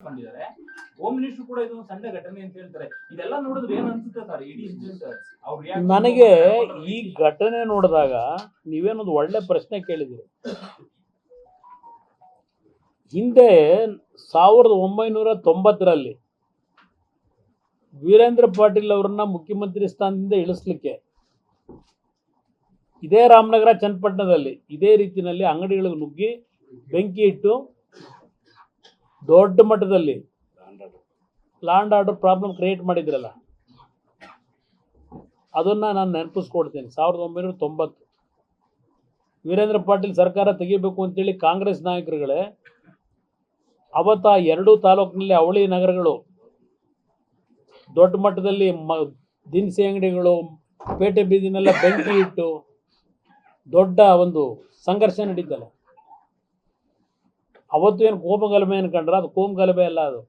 ಬಂದಿದ್ದಾರೆ. Home minister ಕೂಡ ಇದು ಸಣ್ಣ ಘಟನೆ ಅಂತ ಹೇಳ್ತಾರೆ. ಇದೆಲ್ಲ ನೋಡಿದ್ರೆ ಏನ್ ಅನ್ಸುತ್ತೆ ಸರ್? ಇಡೀ ಇನ್ಸಿಡೆಂಟ್ ನನಗೆ ಈ ಘಟನೆ ನೋಡಿದಾಗ ನೀವೇನೊಂದು ಒಳ್ಳೆ ಪ್ರಶ್ನೆ ಕೇಳಿದಿರಿ ಹಿಂದೆ ಸಾವಿರದ ಒಂಬೈನೂರ ತೊಂಬತ್ತರಲ್ಲಿ ವೀರೇಂದ್ರ ಪಾಟೀಲ್ ಅವರನ್ನ ಮುಖ್ಯಮಂತ್ರಿ ಸ್ಥಾನದಿಂದ ಇಳಿಸ್ಲಿಕ್ಕೆ ಇದೇ ರಾಮನಗರ ಚನ್ನಪಟ್ಟಣದಲ್ಲಿ ಇದೇ ರೀತಿಯಲ್ಲಿ ಅಂಗಡಿಗಳಿಗೆ ನುಗ್ಗಿ ಬೆಂಕಿ ಇಟ್ಟು ದೊಡ್ಡ ಮಟ್ಟದಲ್ಲಿ ಲ್ಯಾಂಡ್ ಆರ್ಡರ್ ಪ್ರಾಬ್ಲಮ್ ಕ್ರಿಯೇಟ್ ಮಾಡಿದ್ರಲ್ಲ? ಅದನ್ನ ನಾನು ನೆನಪಿಸ್ಕೊಡ್ತೀನಿ. ಸಾವಿರದ ಒಂಬೈನೂರ ತೊಂಬತ್ತು. ವೀರೇಂದ್ರ ಪಾಟೀಲ್ ಸರ್ಕಾರ ತೆಗಿಬೇಕು ಅಂತೇಳಿ ಕಾಂಗ್ರೆಸ್ ನಾಯಕರುಗಳೇ ಅವತ್ತ ಎರಡೂ ತಾಲೂಕಿನಲ್ಲಿ ಅವಳಿ ನಗರಗಳು ದೊಡ್ಡ ಮಟ್ಟದಲ್ಲಿ ಮ ದಿನಸಿ ಅಂಗಡಿಗಳು ಪೇಟೆ ಬೀದಿನೆಲ್ಲ ಬೆಂಕಿ ಇಟ್ಟು ದೊಡ್ಡ ಒಂದು ಸಂಘರ್ಷ ನಡೀತಲ್ಲ ಅವತ್ತು ಏನು ಕೋಮಗಲಭೆ ಅನ್ಕೊಂಡ್ರ ಅದು ಕೋಮಗಲಭೆ ಅಲ್ಲ ಅದು.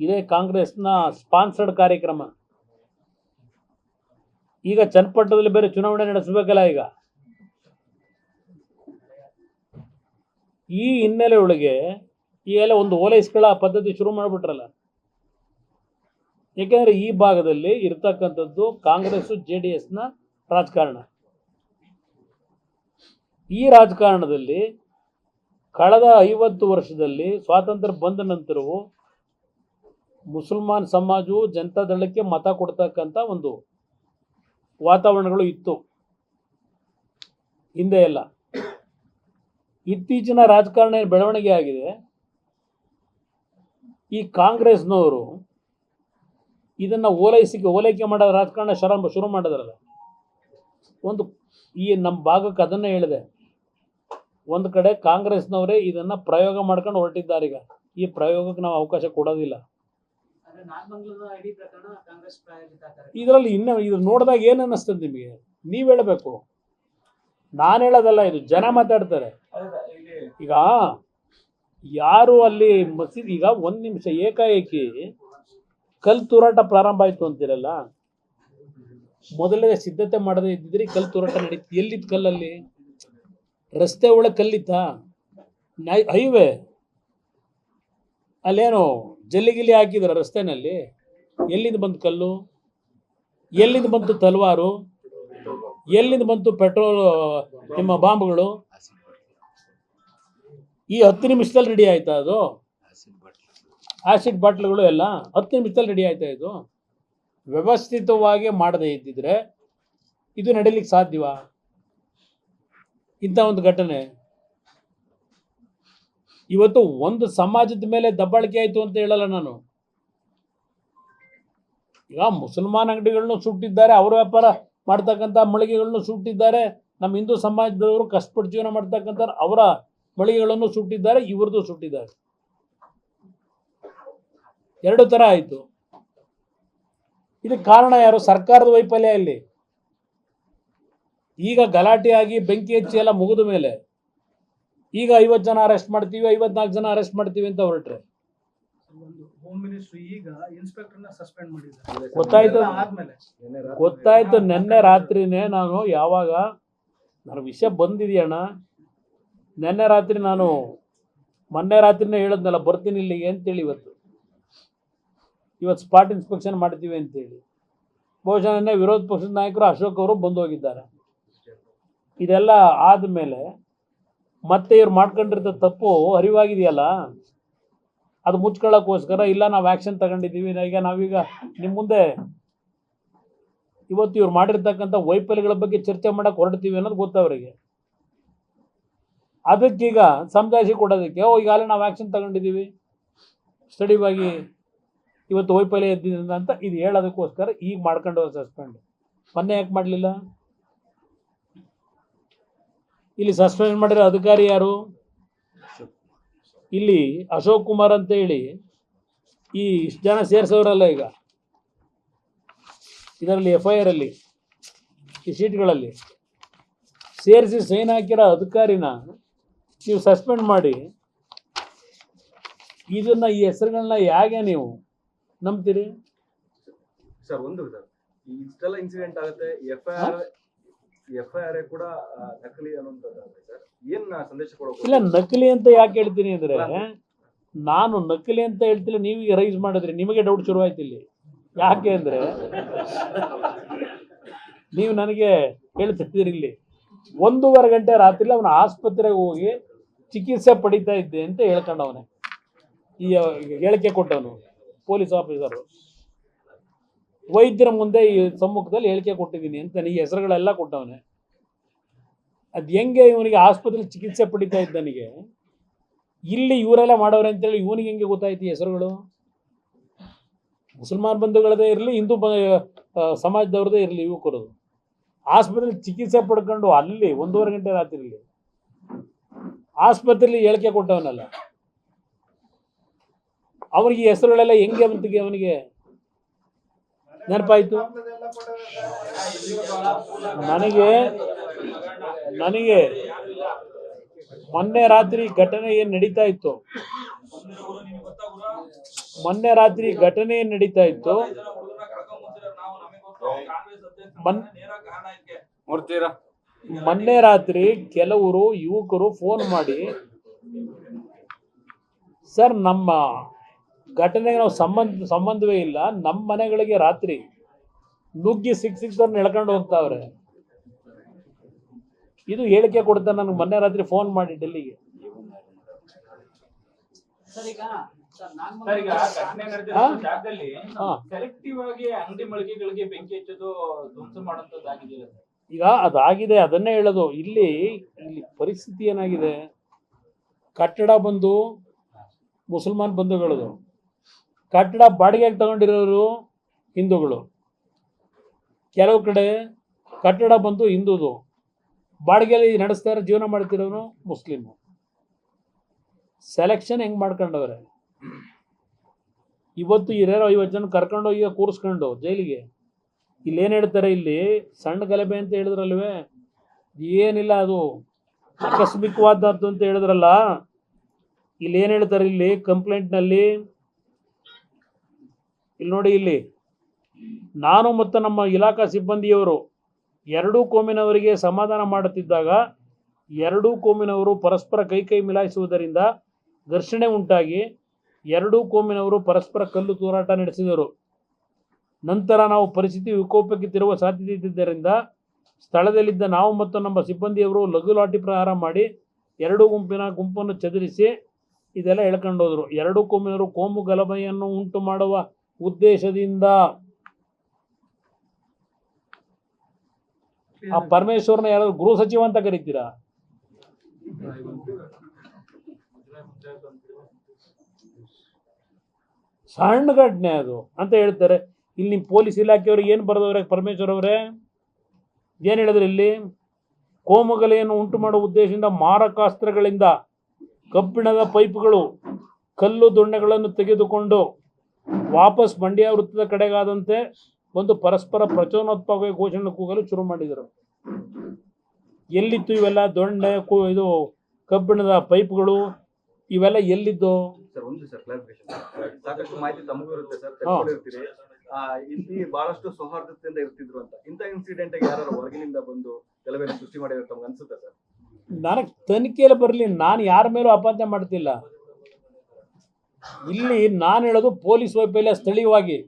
ಇದೇ ಕಾಂಗ್ರೆಸ್ನ ಸ್ಪಾನ್ಸರ್ಡ್ ಕಾರ್ಯಕ್ರಮ. ಈಗ ಚನ್ನಪಟ್ಟಣದಲ್ಲಿ ಬೇರೆ ಚುನಾವಣೆ ನಡೆಸಬೇಕಲ್ಲ ಈಗ. ಈ ಹಿನ್ನೆಲೆ ಒಳಗೆ ಎಲ್ಲ ಒಂದು ಓಲೈಸ್ಗಳ ಪದ್ಧತಿ ಶುರು ಮಾಡಿಬಿಟ್ರಲ್ಲ. ಏಕೆಂದರೆ ಈ ಭಾಗದಲ್ಲಿ ಇರ್ತಕ್ಕಂಥದ್ದು ಕಾಂಗ್ರೆಸ್, ಜೆ ಡಿ ಎಸ್ನ ರಾಜಕಾರಣ. ಈ ರಾಜಕಾರಣದಲ್ಲಿ ಕಳೆದ ಐವತ್ತು ವರ್ಷದಲ್ಲಿ ಸ್ವಾತಂತ್ರ್ಯ ಬಂದ ನಂತರವೂ ಮುಸಲ್ಮಾನ್ ಸಮಾಜವು ಜನತಾದಳಕ್ಕೆ ಮತ ಕೊಡ್ತಕ್ಕಂಥ ಒಂದು ವಾತಾವರಣಗಳು ಇತ್ತು. ಹಿಂದೆ ಎಲ್ಲ. ಇತ್ತೀಚಿನ ರಾಜಕಾರಣ ಬೆಳವಣಿಗೆ ಆಗಿದೆ. ಈ ಕಾಂಗ್ರೆಸ್ನವರು ಇದನ್ನು ಓಲೈಸಿ, ಓಲೈಕೆ ಮಾಡೋ ರಾಜಕಾರಣ ಶರ, ಶುರು ಮಾಡಿದ್ರಲ್ಲ. ಒಂದು ಈ ನಮ್ಮ ಭಾಗಕ್ಕೆ ಅದನ್ನೇ ಹೇಳಿದೆ. ಒಂದು ಕಡೆ ಕಾಂಗ್ರೆಸ್ನವರೇ ಇದನ್ನ ಪ್ರಯೋಗ ಮಾಡ್ಕೊಂಡು ಹೊರಟಿದ್ದಾರೆ ಈಗ. ಈ ಪ್ರಯೋಗಕ್ಕೆ ನಾವು ಅವಕಾಶ ಕೊಡೋದಿಲ್ಲ. ಇದರಲ್ಲಿ ಇನ್ನ ಇದು ನೋಡಿದಾಗ ಏನು ಅನ್ನಿಸ್ತದೆ ನಿಮಗೆ? ನೀವು ಹೇಳಬೇಕು. ನಾನು ಹೇಳೋದಲ್ಲ ಇದು. ಜನ ಮಾತಾಡ್ತಾರೆ? ಈಗ ಯಾರು ಅಲ್ಲಿ ಮಸೀದಿ ಈಗ ಒಂದು ನಿಮಿಷ ಏಕಾಏಕಿ ಕಲ್ ತೂರಾಟ ಪ್ರಾರಂಭ ಆಯ್ತು ಅಂತೀರಲ್ಲ? ಮೊದಲೇ ಸಿದ್ಧತೆ ಮಾಡದೇ ಇದ್ದಿದ್ರೆ ಕಲ್ ತೂರಾಟ ನಡೀತು ಎಲ್ಲಿತ್ತು ಕಲ್ಲಲ್ಲಿ? ರಸ್ತೆ ಒಳಗೆ ಕಲ್ಲಿತ್ತ ಹೈವೇ ಅಲ್ಲೇನು ಜಲ್ಲಿ ಗಿಲ್ಲಿ ಹಾಕಿದ್ರ ರಸ್ತೆನಲ್ಲಿ. ಎಲ್ಲಿಂದ ಬಂತು ಕಲ್ಲು? ಎಲ್ಲಿಂದ ಬಂತು ತಲವಾರು? ಎಲ್ಲಿಂದ ಬಂತು ಪೆಟ್ರೋಲ್, ನಿಮ್ಮ ಬಾಂಬ್ಗಳು? ಈ ಹತ್ತು ನಿಮಿಷದಲ್ಲಿ ರೆಡಿ ಆಯ್ತಾ ಅದು? ಆಸಿಡ್ ಬಾಟ್ಲುಗಳು ಎಲ್ಲ ಹತ್ತು ನಿಮಿಷದಲ್ಲಿ ರೆಡಿ ಆಯ್ತಾ ಇದು? ವ್ಯವಸ್ಥಿತವಾಗಿ ಮಾಡದೇ ಇದ್ದಿದ್ರೆ ಇದು ನಡೀಲಿಕ್ಕೆ ಸಾಧ್ಯವಾ? ಇಂಥ ಒಂದು ಘಟನೆ. ಇವತ್ತು ಒಂದು ಸಮಾಜದ ಮೇಲೆ ದಬ್ಬಾಳಿಕೆ ಆಯಿತು ಅಂತ ಹೇಳಲ್ಲ ನಾನು. ಈಗ ಮುಸಲ್ಮಾನ್ ಅಂಗಡಿಗಳನ್ನು ಸುಟ್ಟಿದ್ದಾರೆ, ಅವರ ವ್ಯಾಪಾರ ಮಾಡ್ತಕ್ಕಂಥ ಮಳಿಗೆಗಳನ್ನು ಸುಟ್ಟಿದ್ದಾರೆ, ನಮ್ಮ ಹಿಂದೂ ಸಮಾಜದವರು ಕಷ್ಟಪಟ್ಟು ಜೀವನ ಮಾಡ್ತಕ್ಕಂಥ ಅವರ ಮಳಿಗೆಗಳನ್ನು ಸುಟ್ಟಿದ್ದಾರೆ, ಇವ್ರದ್ದು ಸುಟ್ಟಿದ್ದಾರೆ. ಎರಡು ಥರ ಆಯಿತು. ಇದಕ್ಕೆ ಕಾರಣ ಯಾರು? ಸರ್ಕಾರದ ವೈಫಲ್ಯ ಇಲ್ಲಿ ಈಗ ಗಲಾಟೆಯಾಗಿ ಬೆಂಕಿ ಹಚ್ಚಿ ಎಲ್ಲ ಮುಗಿದ ಮೇಲೆ ಈಗ ಐವತ್ತು ಜನ ಅರೆಸ್ಟ್ ಮಾಡ್ತೀವಿ ಐವತ್ನಾಲ್ಕು ಜನ ಅರೆಸ್ಟ್ ಮಾಡ್ತೀವಿ ಅಂತ ಹೊರಟ್ರೆ. ಗೊತ್ತಾಯ್ತು. ಗೊತ್ತಾಯ್ತು ನಿನ್ನೆ ರಾತ್ರಿನೇ ನಾನು ಯಾವಾಗ ನನ್ನ ವಿಷಯ ಬಂದಿದೆಯಣ್ಣ. ನೆನ್ನೆ ರಾತ್ರಿ ನಾನು ಮೊನ್ನೆ ರಾತ್ರಿನೇ ಹೇಳದ್ನಲ್ಲ ಬರ್ತೀನಿ ಇಲ್ಲಿಗೆ ಅಂತೇಳಿ ಇವತ್ತು. ಇವತ್ತು ಸ್ಪಾಟ್ ಇನ್ಸ್ಪೆಕ್ಷನ್ ಮಾಡ್ತೀವಿ ಅಂತೇಳಿ. ಬಹುಶಃ ನಿನ್ನೆ ವಿರೋಧ ಪಕ್ಷದ ನಾಯಕರು ಅಶೋಕ್ ಅವರು ಬಂದು ಹೋಗಿದ್ದಾರೆ. ಇದೆಲ್ಲ ಆದಮೇಲೆ ಮತ್ತೆ ಇವ್ರು ಮಾಡ್ಕೊಂಡಿರ್ತ ತಪ್ಪು ಅರಿವಾಗಿದೆಯಲ್ಲ? ಅದು ಮುಚ್ಕೊಳ್ಳೋಕ್ಕೋಸ್ಕರ ಇಲ್ಲ, ನಾವು ಆ್ಯಕ್ಷನ್ ತಗೊಂಡಿದ್ದೀವಿ ಈಗ ನಾವೀಗ ನಿಮ್ಮ ಮುಂದೆ ಇವತ್ತು ಇವ್ರು ಮಾಡಿರ್ತಕ್ಕಂಥ ವೈಫಲ್ಯಗಳ ಬಗ್ಗೆ ಚರ್ಚೆ ಮಾಡೋಕೆ ಹೊರಡ್ತೀವಿ ಅನ್ನೋದು ಗೊತ್ತವರಿಗೆ ಅದಕ್ಕೀಗ ಸಮಜಾಯಿಸಿ ಕೊಡೋದಕ್ಕೆ, ಓ, ಈಗಾಗಲೇ ನಾವು ಆ್ಯಕ್ಷನ್ ತಗೊಂಡಿದ್ದೀವಿ ಸ್ಟಡಿವಾಗಿ ಇವತ್ತು ವೈಫಲ್ಯ ಎದ್ದಿದ್ದರಿಂದ ಅಂತ ಇದು ಹೇಳೋದಕ್ಕೋಸ್ಕರ ಈಗ ಮಾಡ್ಕೊಂಡು ಸಸ್ಪೆಂಡ್. ಮೊನ್ನೆ ಯಾಕೆ ಮಾಡಲಿಲ್ಲ? ಇಲ್ಲಿ ಸಸ್ಪೆಂಡ್ ಮಾಡಿರೋ ಅಧಿಕಾರಿ ಯಾರು? ಇಲ್ಲಿ ಅಶೋಕ್ ಕುಮಾರ್ ಅಂತ ಹೇಳಿ ಈ ಇಷ್ಟು ಜನ ಸೇರಿಸೋರಲ್ಲ ಈಗ. ಇದರಲ್ಲಿ ಎಫ್ ಐ ಆರ್ ಅಲ್ಲಿ, ಈ ಶೀಟ್ಗಳಲ್ಲಿ. ಸೇರಿಸಿ ಸೈನ್ ಹಾಕಿರೋ ಅಧಿಕಾರಿನ ನೀವು ಸಸ್ಪೆಂಡ್ ಮಾಡಿ. ಇದನ್ನ ಈ ಹೆಸರುಗಳನ್ನ ಹೇಗೆ ನೀವು ನಂಬ್ತೀರಿ? ಸರ್, ಒಂದು ಇಷ್ಟೆಲ್ಲ ಇನ್ಸಿಡೆಂಟ್ ಆಗುತ್ತೆ ಎಫ್ ಐ ಆರ್ ಕೂಡ ನಕಲಿ ಅನ್ನುವಂಥದ್ದು ಸರ್. ಏನ್ ಸಂದೇಶ ಕೊಡೋಕೆ ಇಲ್ಲ ನಕಲಿ ಅಂತ ಯಾಕೆ ಹೇಳ್ತೀನಿ ಅಂದ್ರೆ ನಾನು ನಕಲಿ ಅಂತ ಹೇಳ್ತಿಲ್ಲ ನೀವು ಈಗ ರೈಸ್ ಮಾಡಿದ್ರಿ ನಿಮಗೆ ಡೌಟ್ ಶುರುವಾಯ್ತು ಇಲ್ಲಿ. ಯಾಕೆ ಅಂದ್ರೆ ನೀವು ನನಗೆ ಹೇಳ್ತಿದ್ದೀರಿ ಇಲ್ಲಿ ಒಂದೂವರೆ ಗಂಟೆ ರಾತ್ರಿ ಅವನ ಆಸ್ಪತ್ರೆಗೆ ಹೋಗಿ ಚಿಕಿತ್ಸೆ ಪಡಿತಾ ಇದ್ದೆ ಅಂತ ಹೇಳ್ಕೊಂಡವನೆ. ಈ ಹೇಳಿಕೆ ಕೊಟ್ಟವನು ಪೊಲೀಸ್ ಆಫೀಸರು. ವೈದ್ಯರ ಮುಂದೆ ಈ ಸಮ್ಮುಖದಲ್ಲಿ ಹೇಳಿಕೆ ಕೊಟ್ಟಿದ್ದೀನಿ ಅಂತ ನನಗೆ ಹೆಸರುಗಳೆಲ್ಲ ಕೊಟ್ಟವನೆ. ಅದು ಹೆಂಗೆ ಇವನಿಗೆ ಆಸ್ಪತ್ರೆಯಲ್ಲಿ ಚಿಕಿತ್ಸೆ ಪಡಿತಾ ಇದ್ದನಿಗೆ? ಇಲ್ಲಿ ಇವರೆಲ್ಲ ಮಾಡೋರೆ ಅಂತೇಳಿ ಇವನಿಗೆ ಹೆಂಗೆ ಗೊತ್ತಾಯ್ತು ಹೆಸರುಗಳು? ಮುಸಲ್ಮಾನ್ ಬಂಧುಗಳದೇ ಇರಲಿ ಹಿಂದೂ ಬ ಆ, ಸಮಾಜದವ್ರದ್ದೇ ಇರಲಿ ಯುವಕರು ಆಸ್ಪತ್ರೆಯಲ್ಲಿ ಚಿಕಿತ್ಸೆ ಪಡ್ಕೊಂಡು ಅಲ್ಲಿ ಒಂದೂವರೆ ಗಂಟೆ ರಾತ್ರಿ ಆಸ್ಪತ್ರೆಯಲ್ಲಿ ಹೇಳಿಕೆ ಕೊಟ್ಟವನಲ್ಲ. ಅವನಿಗೆ ಹೆಸರುಗಳೆಲ್ಲ ಹೆಂಗೆ ಬಂತಿಗೆ ಅವನಿಗೆ? ನೆನಪಾಯ್ತು? ನನಗೆ ನನಗೆ ಮೊನ್ನೆ ರಾತ್ರಿ ಘಟನೆ ಏನು ನಡೀತಾ ಇತ್ತು? ಮೊನ್ನೆ ರಾತ್ರಿ ಘಟನೆ ಏನು ನಡೀತಾ ಇತ್ತು? ಮೊನ್ನೆ ರಾತ್ರಿ ಕೆಲವರು ಯುವಕರು ಫೋನ್ ಮಾಡಿ ಸರ್ ನಮ್ಮ ಘಟನೆಗೆ ನಾವು ಸಂಬಂಧ ಸಂಬಂಧವೇ ಇಲ್ಲ. ನಮ್ಮ ಮನೆಗಳಿಗೆ ರಾತ್ರಿ ನುಗ್ಗಿ ಸಿಕ್ ಸಿಕ್ದವ್ರನ್ನ ಎಳ್ಕೊಂಡು ಹೋಗ್ತಾವ್ರೆ. ಇದು ಹೇಳಿಕೆ ಕೊಡ್ತಾರೆ ನನಗೆ ಮೊನ್ನೆ ರಾತ್ರಿ ಫೋನ್ ಮಾಡಿ ಡೆಲ್ಲಿಗೆ. ಸರ್ ಈಗ ಸರ್ ಸರ್ ಈಗ ಘಟನೆ ನಡೆದಿರೋ ಹಾ? ಸೆಲೆಕ್ಟಿವ್ ಆಗಿ ಅಂಗಡಿ ಬೆಂಕಿ ಹಚ್ಚೋದು ಧ್ವಂಸ ಮಾಡುವಂತದ್ದು ಸರ್. ಈಗ ಅದಾಗಿದೆ ಅದನ್ನೇ ಹೇಳೋದು. ಇಲ್ಲಿ ಇಲ್ಲಿ ಪರಿಸ್ಥಿತಿ ಏನಾಗಿದೆ? ಕಟ್ಟಡ ಬಂದು ಮುಸಲ್ಮಾನ್ ಬಂಧುಗಳದು. ಕಟ್ಟಡ ಬಾಡಿಗೆಗೆ ತಗೊಂಡಿರೋರು ಹಿಂದೂಗಳು. ಕೆಲವು ಕಡೆ ಕಟ್ಟಡ ಬಂದು ಹಿಂದೂದು. ಬಾಡಿಗೆಯಲ್ಲಿ ನಡೆಸ್ತಾ ಇರೋ ಜೀವನ ಮಾಡ್ತಿರೋನು ಮುಸ್ಲಿಮು. ಸೆಲೆಕ್ಷನ್ ಹೆಂಗೆ ಮಾಡ್ಕೊಂಡವ್ರೆ? ಇವತ್ತು ಹಿರಿಯರು ಐವತ್ತು ಜನ ಕರ್ಕೊಂಡು ಹೋಗಿ ಕೂರಿಸ್ಕೊಂಡು ಜೈಲಿಗೆ. ಇಲ್ಲಿ ಏನು ಹೇಳ್ತಾರೆ ಇಲ್ಲಿ? ಸಣ್ಣ ಗಲಭೆ ಅಂತ ಹೇಳಿದ್ರಲ್ವೇ? ಏನಿಲ್ಲ ಅದು. ಆಕಸ್ಮಿಕವಾದದ್ದು ಅಂತ ಹೇಳಿದ್ರಲ್ಲ? ಇಲ್ಲಿ ಏನು ಹೇಳ್ತಾರೆ ಇಲ್ಲಿ ಕಂಪ್ಲೇಂಟ್ನಲ್ಲಿ? ಇಲ್ಲಿ ನೋಡಿ ಇಲ್ಲಿ. ನಾನು ಮತ್ತು ನಮ್ಮ ಇಲಾಖಾ ಸಿಬ್ಬಂದಿಯವರು ಎರಡೂ ಕೋಮಿನವರಿಗೆ ಸಮಾಧಾನ ಮಾಡುತ್ತಿದ್ದಾಗ ಎರಡೂ ಕೋಮಿನವರು ಪರಸ್ಪರ ಕೈ ಕೈ ಮಿಲಾಯಿಸುವುದರಿಂದ ಘರ್ಷಣೆ ಉಂಟಾಗಿ ಎರಡೂ ಕೋಮಿನವರು ಪರಸ್ಪರ ಕಲ್ಲು ತೂರಾಟ ನಡೆಸಿದರು. ನಂತರ ನಾವು ಪರಿಸ್ಥಿತಿ ವಿಕೋಪಕ್ಕೆ ತಿರುವ ಸಾಧ್ಯತೆ ಇದ್ದಿದ್ದರಿಂದ ಸ್ಥಳದಲ್ಲಿದ್ದ ನಾವು ಮತ್ತು ನಮ್ಮ ಸಿಬ್ಬಂದಿಯವರು ಲಘು ಲಾಟಿ ಪ್ರಹಾರ ಮಾಡಿ ಎರಡೂ ಗುಂಪಿನ ಗುಂಪನ್ನು ಚದುರಿಸಿ ಇದೆಲ್ಲ ಹೇಳ್ಕೊಂಡು ಹೋದರು ಎರಡೂ ಕೋಮಿನವರು ಕೋಮು ಗಲಭೆಯನ್ನು ಉಂಟು ಮಾಡುವ ಉದ್ದೇಶದಿಂದ ಆ ಪರಮೇಶ್ವರನ ಯಾರು ಗೃಹ ಸಚಿವ ಅಂತ ಕರಿತೀರಾ? ಸಣ್ಣ ಘಟನೆ ಅದು ಅಂತ ಹೇಳ್ತಾರೆ. ಇಲ್ಲಿ ನಿಮ್ಮ ಪೊಲೀಸ್ ಇಲಾಖೆಯವ್ರಿಗೆ ಏನು ಬರೆದವ್ರೆ ಪರಮೇಶ್ವರ್ ಅವರೇ? ಏನು ಹೇಳಿದ್ರು ಇಲ್ಲಿ? ಕೋಮಗಲೆಯನ್ನು ಉಂಟು ಮಾಡುವ ಉದ್ದೇಶದಿಂದ ಮಾರಕಾಸ್ತ್ರಗಳಿಂದ ಕಬ್ಬಿಣದ ಪೈಪ್ಗಳು ಕಲ್ಲು ದೊಣ್ಣೆಗಳನ್ನು ತೆಗೆದುಕೊಂಡು ವಾಪಸ್ ಮಂಡ್ಯ ವೃತ್ತದ ಕಡೆಗಾದಂತೆ ಒಂದು ಪರಸ್ಪರ ಪ್ರಚೋದನಾತ್ಮಕ ಘೋಷಣೆ ಕೂಗಲು ಶುರು ಮಾಡಿದರು. ಎಲ್ಲಿತ್ತು ಇವೆಲ್ಲ? ದೊಣ್ಣೆ ಕು ಇದು ಕಬ್ಬಿಣದ ಪೈಪ್ಗಳು ಇವೆಲ್ಲ ಎಲ್ಲಿದ್ದು? ಸಾಕಷ್ಟು ಮಾಹಿತಿ ತಮಗೂ ಇರುತ್ತೆ ಸರ್. ಇರ್ತೀರಿ ಇಲ್ಲಿ ಬಹಳಷ್ಟು ಸೌಹಾರ್ದತೆಯಿಂದ ಇರ್ತಿದ್ರು ಅಂತ. ಇಂಥ ಇನ್ಸಿಡೆಂಟ್ ಯಾರು ಹೊರಗಿನಿಂದ ಬಂದು ಗಲಭೆನ ಸೃಷ್ಟಿ ಮಾಡಿದ್ರೆ ತಮ್ಗೆ ಅನ್ಸುತ್ತೆ ಸರ್ ನನಗೆ ತನಿಖೆಯಲ್ಲಿ ಬರಲಿ ನಾನು ಯಾರ ಮೇಲೂ ಅಪಾದನೆ ಮಾಡ್ತಿಲ್ಲ. ಇಲ್ಲಿ ನಾನು ಹೇಳೋದು ಪೊಲೀಸ್ ವೈಫಲ್ಯ ಸ್ಥಳೀಯವಾಗಿ.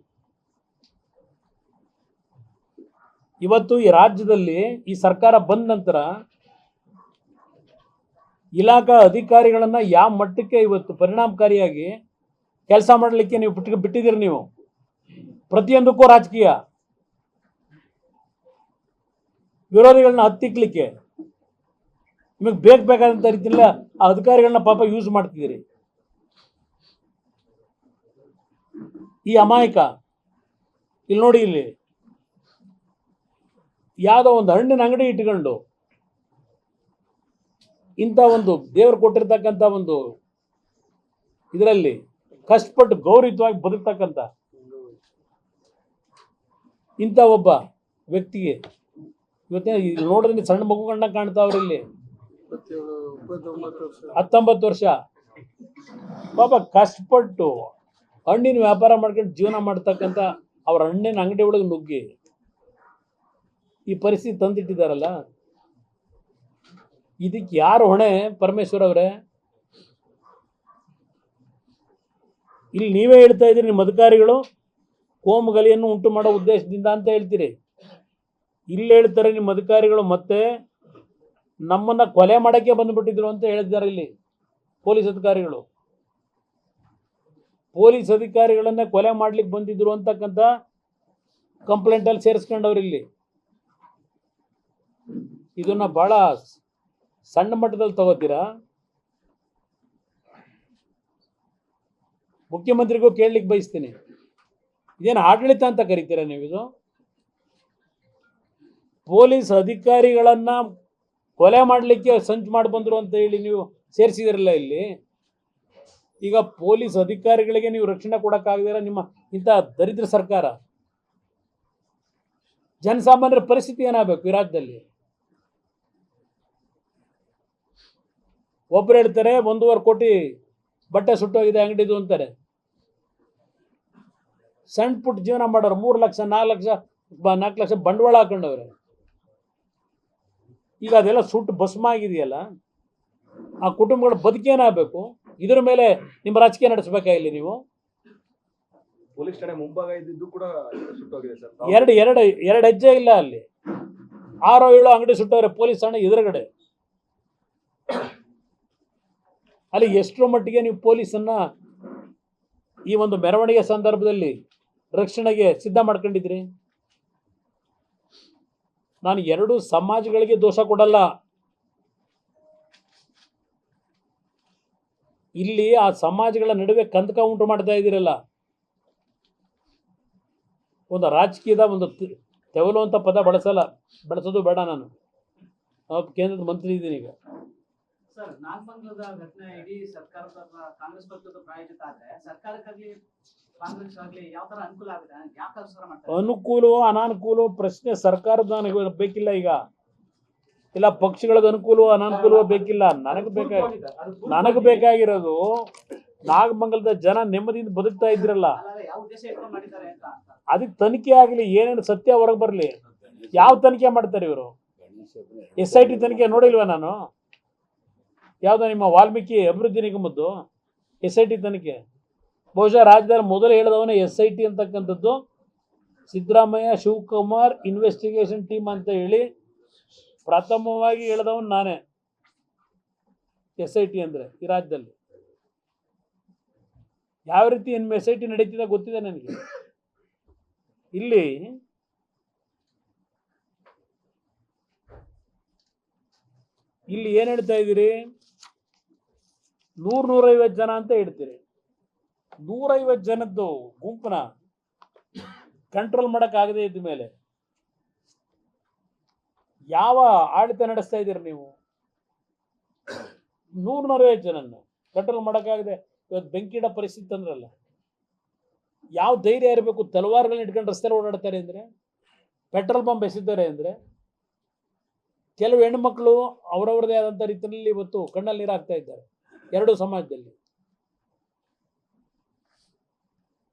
ಇವತ್ತು ಈ ರಾಜ್ಯದಲ್ಲಿ ಈ ಸರ್ಕಾರ ಬಂದ ನಂತರ ಇಲಾಖಾ ಅಧಿಕಾರಿಗಳನ್ನ ಯಾವ ಮಟ್ಟಕ್ಕೆ ಇವತ್ತು ಪರಿಣಾಮಕಾರಿಯಾಗಿ ಕೆಲಸ ಮಾಡಲಿಕ್ಕೆ ನೀವು ಬಿಟ್ಟು ಬಿಟ್ಟಿದ್ದೀರಿ ನೀವು? ಪ್ರತಿಯೊಂದಕ್ಕೂ ರಾಜಕೀಯ. ವಿರೋಧಿಗಳನ್ನ ಹತ್ತಿಕ್ಲಿಕ್ಕೆ. ನಿಮಗೆ ಬೇಕು ಬೇಕಾದಂಥ ರೀತಿಯಲ್ಲ ಆ ಅಧಿಕಾರಿಗಳನ್ನ ಪಾಪ ಯೂಸ್ ಮಾಡ್ತಿದ್ದೀರಿ. ಈ ಅಮಾಯಕ. ಇಲ್ಲಿ ನೋಡಿ ಇಲ್ಲಿ. ಯಾವುದೋ ಒಂದು ಹಣ್ಣಿನ ಅಂಗಡಿ ಇಟ್ಕೊಂಡು ಇಂಥ ಒಂದು ದೇವರು ಕೊಟ್ಟಿರ್ತಕ್ಕಂಥ ಒಂದು ಇದರಲ್ಲಿ ಕಷ್ಟಪಟ್ಟು ಗೌರವಿತವಾಗಿ ಬದುಕ್ತಕ್ಕಂಥ ಇಂಥ ಒಬ್ಬ ವ್ಯಕ್ತಿಗೆ ಇವತ್ತೇ ಇಲ್ಲಿ ನೋಡಿದ್ರೆ ಸಣ್ಣ ಮಗುಗಳನ್ನ ಕಾಣ್ತಾವ್ರಿ ಇಲ್ಲಿ. ಹತ್ತೊಂಬತ್ತು ವರ್ಷ. ಪಾಪ ಕಷ್ಟಪಟ್ಟು ಹಣ್ಣಿನ ವ್ಯಾಪಾರ ಮಾಡ್ಕೊಂಡು ಜೀವನ ಮಾಡ್ತಕ್ಕಂಥ ಅವ್ರ ಹಣ್ಣಿನ ಅಂಗಡಿ ಒಳಗೆ ನುಗ್ಗಿ ಈ ಪರಿಸ್ಥಿತಿ ತಂದಿಟ್ಟಿದ್ದಾರಲ್ಲ? ಇದಕ್ಕೆ ಯಾರು ಹೊಣೆ ಪರಮೇಶ್ವರ್ ಅವರೇ? ಇಲ್ಲಿ ನೀವೇ ಹೇಳ್ತಾ ಇದ್ದೀರಿ ನಿಮ್ಮ ಅಧಿಕಾರಿಗಳು ಕೋಮು ಗಲಿಯನ್ನು ಉಂಟು ಮಾಡೋ ಉದ್ದೇಶದಿಂದ ಅಂತ ಹೇಳ್ತೀರಿ. ಇಲ್ಲಿ ಹೇಳ್ತಾರೆ ನಿಮ್ಮ ಅಧಿಕಾರಿಗಳು ಮತ್ತೆ ನಮ್ಮನ್ನ ಕೊಲೆ ಮಾಡಕ್ಕೆ ಬಂದ್ಬಿಟ್ಟಿದ್ರು ಅಂತ ಹೇಳಿದ್ದಾರೆ ಇಲ್ಲಿ ಪೊಲೀಸ್ ಅಧಿಕಾರಿಗಳು. ಪೊಲೀಸ್ ಅಧಿಕಾರಿಗಳನ್ನ ಕೊಲೆ ಮಾಡ್ಲಿಕ್ಕೆ ಬಂದಿದ್ರು ಅಂತಕ್ಕಂಥ ಕಂಪ್ಲೇಂಟಲ್ಲಿ ಸೇರಿಸ್ಕೊಂಡವ್ರು ಇಲ್ಲಿ ಇದನ್ನ ಬಹಳ ಸಣ್ಣ ಮಟ್ಟದಲ್ಲಿ ತಗೋತೀರಾ? ಮುಖ್ಯಮಂತ್ರಿಗೂ ಕೇಳಲಿಕ್ಕೆ ಬಯಸ್ತೀನಿ. ಇದೇನು ಆಡಳಿತ ಅಂತ ಕರಿತೀರಾ ನೀವು ಇದು? ಪೊಲೀಸ್ ಅಧಿಕಾರಿಗಳನ್ನು ಕೊಲೆ ಮಾಡಲಿಕ್ಕೆ ಸಂಚು ಮಾಡಿ ಬಂದರು ಅಂತ ಹೇಳಿ ನೀವು ಸೇರಿಸಿದಿರಲ್ಲ ಇಲ್ಲಿ? ಈಗ ಪೊಲೀಸ್ ಅಧಿಕಾರಿಗಳಿಗೆ ನೀವು ರಕ್ಷಣೆ ಕೊಡೋಕ್ಕಾಗದಿರ ನಿಮ್ಮ ಇಂಥ ದರಿದ್ರ ಸರ್ಕಾರ? ಜನಸಾಮಾನ್ಯರ ಪರಿಸ್ಥಿತಿ ಏನಾಗಬೇಕು ಈ ರಾಜ್ಯದಲ್ಲಿ? ಒಬ್ರು ಹೇಳ್ತಾರೆ, ಒಂದೂವರೆ ಕೋಟಿ ಬಟ್ಟೆ ಸುಟ್ಟೋಗಿದೆ, ಅಂಗಡಿದು ಅಂತಾರೆ. ಸಣ್ಣ ಪುಟ್ಟ ಜೀವನ ಮಾಡೋರು ಮೂರು ಲಕ್ಷ, ನಾಲ್ಕು ಲಕ್ಷ ನಾಲ್ಕು ಲಕ್ಷ ಬಂಡವಾಳ ಹಾಕೊಂಡವ್ರೆ. ಈಗ ಅದೆಲ್ಲ ಸುಟ್ಟು ಭಸ್ಮ ಆಗಿದೆಯಲ್ಲ, ಆ ಕುಟುಂಬಗಳ ಬದುಕೇನಾಗಬೇಕು? ಇದ್ರ ಮೇಲೆ ನಿಮ್ಮ ರಾಜಕೀಯ ನಡೆಸಬೇಕಾ ಇಲ್ಲಿ ನೀವು? ಪೊಲೀಸ್ ಠಾಣೆ ಮುಂಭಾಗ ಇದ್ದಿದ್ದು ಕೂಡ ಸುಟ್ಟೋಗಿದೆ ಸರ್. ಎರಡು ಎರಡು ಎರಡು ಹೆಜ್ಜೆ ಇಲ್ಲ ಅಲ್ಲಿ. ಆರೋ ಏಳು ಅಂಗಡಿ ಸುಟ್ಟವ್ರೆ ಪೊಲೀಸ್ ಠಾಣೆ ಎದುರುಗಡೆ. ಅಲ್ಲಿ ಎಷ್ಟರ ಮಟ್ಟಿಗೆ ನೀವು ಪೊಲೀಸನ್ನ ಈ ಒಂದು ಮೆರವಣಿಗೆ ಸಂದರ್ಭದಲ್ಲಿ ರಕ್ಷಣೆಗೆ ಸಿದ್ಧ ಮಾಡ್ಕೊಂಡಿದ್ರಿ ನಾನು ಎರಡು ಸಮಾಜಗಳಿಗೆ ದೋಷ ಕೊಡಲ್ಲ. ಇಲ್ಲಿ ಆ ಸಮಾಜಗಳ ನಡುವೆ ಕಂದಕ ಉಂಟು ಮಾಡ್ತಾ ಇದ್ದೀರಲ್ಲ? ಒಂದು ರಾಜಕೀಯದ ಒಂದು ತೆವಲು ಅಂತ ಪದ ಬಳಸಲ್ಲ ಬಳಸೋದು ಬೇಡ ನಾನು. ಕೇಂದ್ರದ ಮಂತ್ರಿ ಇದ್ದೀನಿ ಈಗ. ಸರ್ ನಾಗಮಂಗಲದ ಘಟನೆ ಇಡೀ ಸರ್ಕಾರದ ಕಾಂಗ್ರೆಸ್ ಪಕ್ಷದ ಪ್ರಾಯೋಜಿತ ಆದ್ರೆ ಸರ್ಕಾರಕ್ಕಾಗ್ಲಿ ಕಾಂಗ್ರೆಸ್ ಆಗ್ಲಿ ಯಾವ ತರ ಅನುಕೂಲ ಆಗಿದೆ? ಅನುಕೂಲವೋ ಅನಾನುಕೂಲವೋ ಪ್ರಶ್ನೆ ಸರ್ಕಾರದ ನನಗೆ ಬೇಕಿಲ್ಲ ಈಗ. ಇಲ್ಲ ಪಕ್ಷಗಳಿಗೆ ಅನುಕೂಲವೋ ಅನನುಕೂಲವೋ ಬೇಕಿಲ್ಲ. ನನಗೆ ಬೇಕಾಗಿ ನನಗೆ ಬೇಕಾಗಿರೋದು ನಾಗಮಂಗಲದ ಜನ ನೆಮ್ಮದಿಯಿಂದ ಬದುಕ್ತಾ ಇದ್ರಲ್ಲ. ಅದಕ್ಕೆ ತನಿಖೆ ಆಗಲಿ ಏನೇನು ಸತ್ಯ ಹೊರಗೆ ಬರಲಿ ಯಾವ ತನಿಖೆ ಮಾಡ್ತಾರೆ ಇವರು? ಎಸ್ ಐ ಟಿ ತನಿಖೆ ನೋಡಿಲ್ವಾ ನಾನು? ಯಾವುದೋ ನಿಮ್ಮ ವಾಲ್ಮೀಕಿ ಅಭಿವೃದ್ಧಿ ನಿಗಮದ್ದು ಎಸ್ ಐ ಟಿ ತನಿಖೆ. ಬಹುಶಃ ರಾಜ್ಯದಲ್ಲಿ ಮೊದಲು ಹೇಳಿದವನೇ ಎಸ್ ಐ ಟಿ ಅಂತಕ್ಕಂಥದ್ದು. ಸಿದ್ದರಾಮಯ್ಯ ಶಿವಕುಮಾರ್ ಇನ್ವೆಸ್ಟಿಗೇಷನ್ ಟೀಮ್ ಅಂತ ಹೇಳಿ ಪ್ರಥಮವಾಗಿ ಹೇಳಿದವನು ನಾನೇ. ಎಸ್ ಐ ಟಿ ಅಂದರೆ, ಈ ರಾಜ್ಯದಲ್ಲಿ. ಯಾವ ರೀತಿ ಏನು ಎಸ್ ಐ ಟಿ ನಡೀತಿದೆ ಗೊತ್ತಿದೆ ನನಗೆ. ಇಲ್ಲಿ ಇಲ್ಲಿ ಏನು ಹೇಳ್ತಾ ಇದ್ದೀರಿ? ನೂರು ನೂರೈವತ್ತು ಜನ ಅಂತ ಹೇಳ್ತೀರಿ. ನೂರೈವತ್ತು ಜನದ್ದು ಗುಂಪನ್ನ ಕಂಟ್ರೋಲ್ ಮಾಡೋಕ್ಕಾಗದೇ ಇದ್ದ ಮೇಲೆ ಯಾವ ಆಡಳಿತ ನಡೆಸ್ತಾ ಇದ್ದೀರಿ ನೀವು? ನೂರು ನೂರೈವತ್ತು ಜನನ್ನ ಕಂಟ್ರೋಲ್ ಮಾಡೋಕ್ಕಾಗದೆ ಇವತ್ತು ಬೆಂಕಿಡ ಪರಿಸ್ಥಿತಿ ತಂದ್ರಲ್ಲ ಯಾವ ಧೈರ್ಯ ಇರಬೇಕು, ತಲವಾರುಗಳನ್ನ ಇಟ್ಕೊಂಡು ರಸ್ತೆ ಓಡಾಡ್ತಾರೆ ಅಂದರೆ, ಪೆಟ್ರೋಲ್ ಪಂಪ್ ಎಸಿದ್ದಾರೆ ಅಂದರೆ, ಕೆಲವು ಹೆಣ್ಮಕ್ಳು ಅವರವ್ರದೇ ಆದಂಥ ರೀತಿಯಲ್ಲಿ ಇವತ್ತು ಕಣ್ಣಲ್ಲಿ ನೀರು ಹಾಕ್ತಾ ಇದ್ದಾರೆ ಎರಡು ಸಮಾಜದಲ್ಲಿ.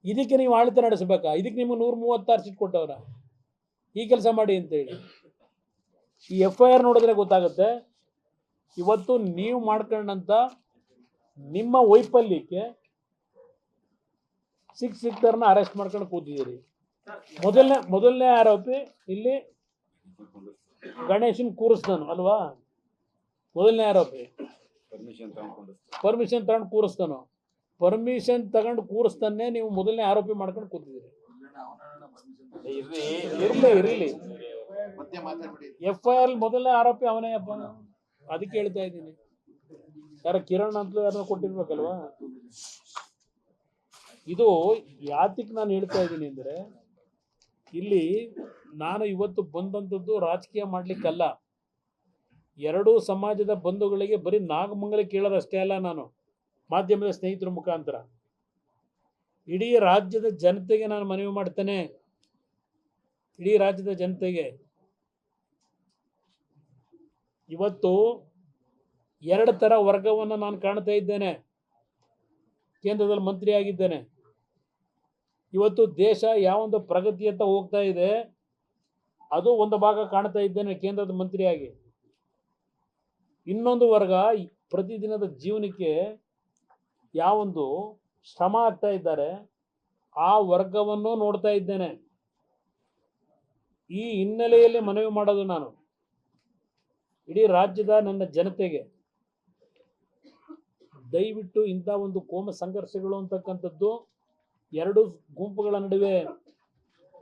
ಇದಕ್ಕೆ ನೀವು ಆಡಳಿತ ನಡೆಸಬೇಕಾ? ಇದಕ್ಕೆ ನಿಮಗೆ ನೂರ ಮೂವತ್ತಾರು ಸೀಟ್ ಕೊಟ್ಟವ್ರ? ಈ ಕೆಲಸ ಮಾಡಿ ಅಂತೇಳಿ. ಈ ಎಫ್ ಐ ಆರ್ ನೋಡಿದ್ರೆ ಗೊತ್ತಾಗುತ್ತೆ. ಇವತ್ತು ನೀವು ಮಾಡ್ಕೊಂಡಂತ ನಿಮ್ಮ ವೈಫಲ್ಯಕ್ಕೆ ಸಿಕ್ ಸಿಕ್ತರ್ನ ಅರೆಸ್ಟ್ ಮಾಡ್ಕೊಂಡು ಕೂತಿದ್ದೀರಿ. ಮೊದಲನೇ ಮೊದಲನೇ ಆರೋಪಿ ಇಲ್ಲಿ ಗಣೇಶನ್ ಕೂರಿಸ್ತಾನು ಅಲ್ವಾ? ಮೊದಲನೇ ಆರೋಪಿ. ಪರ್ಮಿಷನ್ ತಗೊಂಡು ಕೂರಿಸ್ತಾನು. ಪರ್ಮಿಷನ್ ತಗೊಂಡು ಕೂರಿಸ್ತಾನೆ ನೀವು ಮೊದಲನೇ ಆರೋಪಿ ಮಾಡ್ಕೊಂಡು ಕೂತಿದ್ದೀರಿ. ಇರಲಿ ಇರ್ಲಿ. ಎಫ್ ಐ ಆರ್ ಮೊದಲನೇ ಆರೋಪಿ ಅವನೇ ಅಪ್ಪ ಅದಕ್ಕೆ ಹೇಳ್ತಾ ಇದ್ದೀನಿ. ಯಾರ ಕಿರಣ್ ಅಂತಲೂ ಯಾರನ್ನ ಕೊಟ್ಟಿರ್ಬೇಕಲ್ವಾ? ಇದು ಯಾತಿಕ್ ನಾನು ಹೇಳ್ತಾ ಇದ್ದೀನಿ ಅಂದರೆ, ಇಲ್ಲಿ ನಾನು ಇವತ್ತು ಬಂದಂಥದ್ದು ರಾಜಕೀಯ ಮಾಡ್ಲಿಕ್ಕಲ್ಲ. ಎರಡೂ ಸಮಾಜದ ಬಂಧುಗಳಿಗೆ ಬರೀ ನಾಗಮಂಗಲ ಕೇಳೋದಷ್ಟೇ ಅಲ್ಲ ನಾನು. ಮಾಧ್ಯಮದ ಸ್ನೇಹಿತರ ಮುಖಾಂತರ. ಇಡೀ ರಾಜ್ಯದ ಜನತೆಗೆ ನಾನು ಮನವಿ ಮಾಡ್ತೇನೆ. ಇಡೀ ರಾಜ್ಯದ ಜನತೆಗೆ. ಇವತ್ತು ಎರಡು ಥರ ವರ್ಗವನ್ನು ನಾನು ಕಾಣ್ತಾ ಇದ್ದೇನೆ. ಕೇಂದ್ರದಲ್ಲಿ ಮಂತ್ರಿ ಆಗಿದ್ದೇನೆ. ಇವತ್ತು ದೇಶ ಯಾವೊಂದು ಅಂತ ಹೋಗ್ತಾ ಇದೆ, ಅದು ಒಂದು ಭಾಗ ಕಾಣ್ತಾ ಇದ್ದೇನೆ ಕೇಂದ್ರದ ಮಂತ್ರಿಯಾಗಿ. ಇನ್ನೊಂದು ವರ್ಗ ಪ್ರತಿದಿನದ ಜೀವನಕ್ಕೆ ಯಾವೊಂದು ಶ್ರಮ ಆಗ್ತಾ ಇದ್ದಾರೆ, ಆ ವರ್ಗವನ್ನು ನೋಡ್ತಾ ಇದ್ದೇನೆ. ಈ ಹಿನ್ನೆಲೆಯಲ್ಲಿ ಮನವಿ ಮಾಡೋದು ನಾನು. ಇಡೀ ರಾಜ್ಯದ ನನ್ನ ಜನತೆಗೆ ದಯವಿಟ್ಟು ಇಂಥ ಒಂದು ಕೋಮ ಸಂಘರ್ಷಗಳು ಅಂತಕ್ಕಂಥದ್ದು, ಎರಡು ಗುಂಪುಗಳ ನಡುವೆ,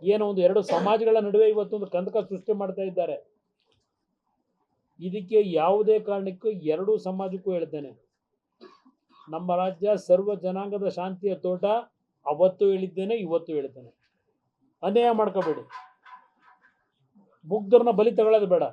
ಏನೋ ಒಂದು ಎರಡು ಸಮಾಜಗಳ ನಡುವೆ ಇವತ್ತೊಂದು ಕಂದಕ ಸೃಷ್ಟಿ ಮಾಡ್ತಾ ಇದ್ದಾರೆ. ಇದಕ್ಕೆ ಯಾವುದೇ ಕಾರಣಕ್ಕೂ ಎರಡೂ ಸಮಾಜಕ್ಕೂ ಹೇಳ್ತೇನೆ. ನಮ್ಮ ರಾಜ್ಯ ಸರ್ವ ಜನಾಂಗದ ಶಾಂತಿಯ ತೋಟ, ಅವತ್ತು ಹೇಳಿದ್ದೇನೆ, ಇವತ್ತು ಹೇಳ್ತೇನೆ. ಅನ್ಯಾಯ ಮಾಡ್ಕೋಬೇಡಿ. ಮುಗ್ಧರನ್ನ ಬಲಿ ತಗೊಳ್ಳೋದು ಬೇಡ.